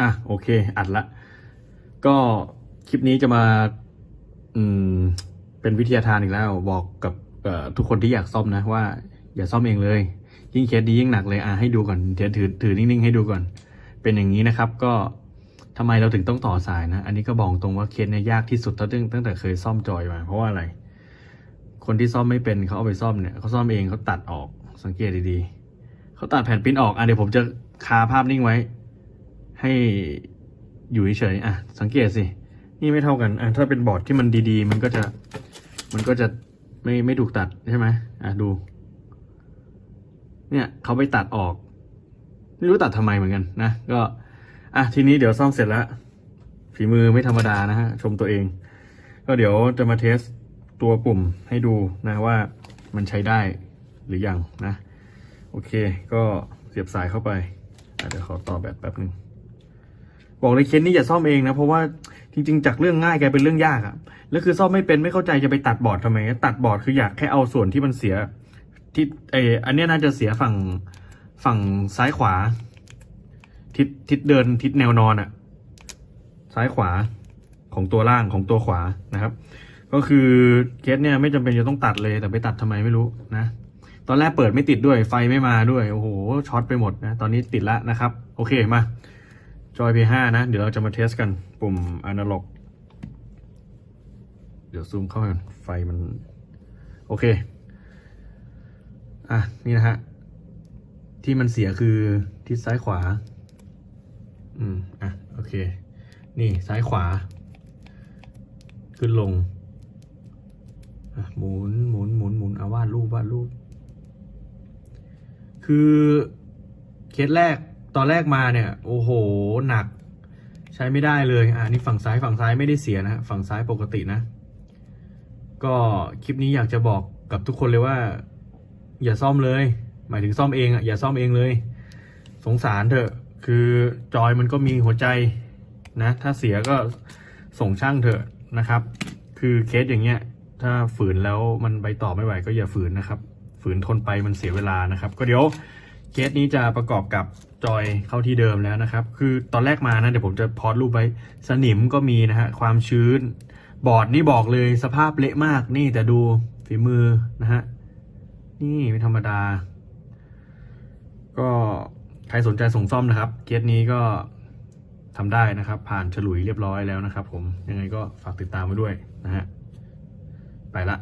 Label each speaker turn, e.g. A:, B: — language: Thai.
A: อะโอเค อัดละ ก็คลิปนี้จะมา อืม เป็นวิทยาทานอีกแล้ว บอกกับทุกคนที่อยากซ่อมนะว่า อย่าซ่อมเองเลย ยิ่งเคสดียิ่งหนักเลยอะให้ดูก่อนเดี๋ยวถือถือนิ่งๆให้ดูก่อน เป็นอย่างนี้นะครับ ก็ทำไมเราถึงต้องต่อสายนะ อันนี้ก็บอกตรงว่าเคสเนี่ยยากที่สุดตั้งตั้งแต่เคยซ่อมจอยมา เพราะว่าอะไร คนที่ซ่อมไม่เป็นเขาเอาไปซ่อมเนี่ยเขาซ่อมเองเขาตัดออกสังเกตดีๆเขาตัดแผ่นปิ้นออกอะเดี๋ยวผมจะคาภาพนิ่งไว้ ให้อยู่เฉยๆอะ สังเกตสิ นี่ไม่เท่ากันอะถ้าเป็นบอร์ดที่มันดีๆ มันก็จะ มันก็จะไม่ไม่ถูกตัดใช่ไหมอะดู เนี่ยเขาไปตัดออก ไม่รู้ตัดทำไมเหมือนกันนะ ก็ อะทีนี้เดี๋ยวซ่อมเสร็จแล้วฝีมือไม่ธรรมดานะฮะ ชมตัวเอง ก็เดี๋ยวจะมาเทสตัวปุ่มให้ดูนะว่ามันใช้ได้หรือยังนะ โอเค ก็เสียบสายเข้าไปอะเดี๋ยวขอต่อแบตแป๊บหนึ่ง บอกเลยเคสนี้อย่าซ่อมเองนะเพราะว่าจริง ๆ จากเรื่องง่ายกลายเป็นเรื่องยากอะแล้วคือซ่อมไม่เป็นไม่เข้าใจจะไปตัดบอร์ดทำไม ตัดบอร์ดคืออยากแค่เอาส่วนที่มันเสียที่เอออันนี้น่าจะเสียฝั่งฝั่งซ้ายขวา ทิศทิศเดินทิศแนวนอนอะซ้ายขวาของตัวล่างของตัวขวานะครับ ก็คือเคสเนี่ยไม่จำเป็นจะต้องตัดเลยแต่ไปตัดทำไมไม่รู้นะตอนแรกเปิดไม่ติดด้วยไฟไม่มาด้วยโอ้โหช็อตไปหมดนะตอนนี้ติดแล้วนะครับ โอเคมา จอย P5 นะ เดี๋ยวเราจะมาเทสกัน ปุ่มอนาล็อก เดี๋ยวซูมเข้าก่อนไฟมัน โอเค อะ นี่นะฮะ ที่มันเสียคือทิศซ้ายขวา อืม อะ โอเค นี่ซ้ายขวา ขึ้นลง อะ หมุน หมุน หมุน หมุน เอาวาดรูปวาดรูป คือเคสแรก ตอนแรกมาเนี่ย โอ้โห หนัก ใช้ไม่ได้เลยอ่านี่ฝั่งซ้ายฝั่งซ้ายไม่ได้เสียนะฮะฝั่งซ้ายปกตินะ ก็คลิปนี้อยากจะบอกกับทุกคนเลยว่า อย่าซ่อมเลย หมายถึงซ่อมเองอะอย่าซ่อมเองเลย สงสารเถอะ คือจอยมันก็มีหัวใจนะ ถ้าเสียก็ส่งช่างเถอะนะครับ คือเคสอย่างเงี้ย ถ้าฝืนแล้วมันไปต่อไม่ไหวก็อย่าฝืนนะครับ ฝืนทนไปมันเสียเวลานะครับ ก็เดี๋ยว เคสนี้จะประกอบกับจอยเข้าที่เดิมแล้วนะครับ คือตอนแรกมานะเดี๋ยวผมจะพอดรูปไว้สนิมก็มีนะฮะความชื้น บอร์ดนี่บอกเลยสภาพเละมากนี่แต่ดูฝีมือนะฮะนี่ไม่ธรรมดา ก็ใครสนใจส่งซ่อมนะครับ เคสนี้ก็ทำได้นะครับ ผ่านฉลุยเรียบร้อยแล้วนะครับ ผมยังไงก็ฝากติดตามไว้ด้วยนะฮะไปละ